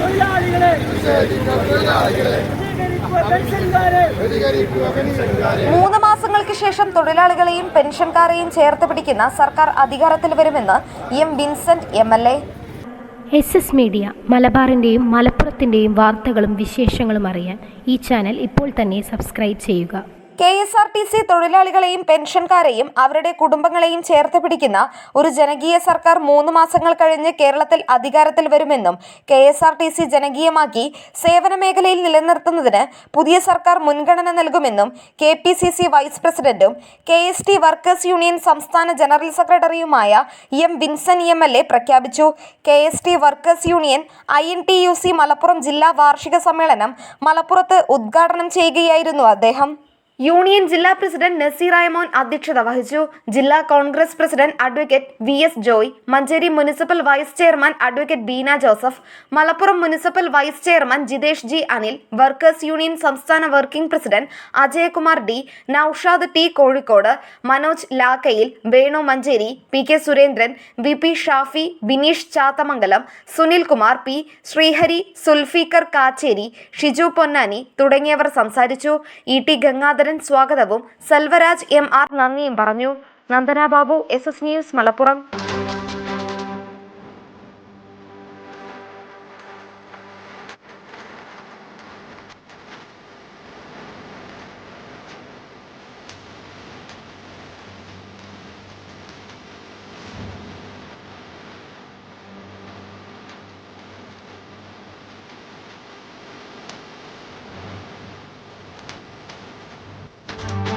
തൊഴിലാളികളെ. മൂന്ന് മാസങ്ങൾക്ക് ശേഷം തൊഴിലാളികളെയും പെൻഷൻകാരെയും ചേർത്ത് പിടിക്കുന്ന സർക്കാർ അധികാരത്തിൽ വരുമെന്ന് M Vincent M L A. S S media മലബാറിന്റെയും മലപ്പുറത്തിന്റെയും വാർത്തകളും വിശേഷങ്ങളും അറിയാൻ ഈ ചാനൽ ഇപ്പോൾ തന്നെ സബ്സ്ക്രൈബ് ചെയ്യുക. K S R T C തൊഴിലാളികളെയും പെൻഷൻകാരെയും അവരുടെ കുടുംബങ്ങളെയും ചേർത്ത് പിടിക്കുന്ന ഒരു ജനകീയ സർക്കാർ മൂന്ന് മാസങ്ങൾ കഴിഞ്ഞ് കേരളത്തിൽ അധികാരത്തിൽ വരുമെന്നും K S R T C ജനകീയമാക്കി സേവന മേഖലയിൽ നിലനിർത്തുന്നതിന് പുതിയ സർക്കാർ മുൻഗണന നൽകുമെന്നും K P C C vice പ്രസിഡന്റും K S T workers union സംസ്ഥാന ജനറൽ സെക്രട്ടറിയുമായ M Vincent M L A പ്രഖ്യാപിച്ചു. K S T workers union I N T U C Malappuram ജില്ലാ വാർഷിക സമ്മേളനം മലപ്പുറത്ത് ഉദ്ഘാടനം ചെയ്യുകയായിരുന്നു അദ്ദേഹം. യൂണിയൻ ജില്ലാ പ്രസിഡന്റ് നസീർ അയമോൻ അധ്യക്ഷത വഹിച്ചു. ജില്ലാ Congress president advocate V S Joy Manjeri municipal vice chairman advocate Beena Joseph Malappuram municipal vice chairman Jithesh G Anil workers union സംസ്ഥാന working president Ajayakumar D Noushad T Kozhikode Manoj ലാക്കയിൽ Venu Manjeri P K Surendran V P Shafi Bineesh Chathamangalam Sunil Kumar P Sreehari Sulfikar Kacheri Shiju Ponnani തുടങ്ങിയവർ സംസാരിച്ചു. E T Gangadharan സ്വാഗതവും. Selvaraj M R നന്ദിയും പറഞ്ഞു. Nandana Babu S S news Malappuram.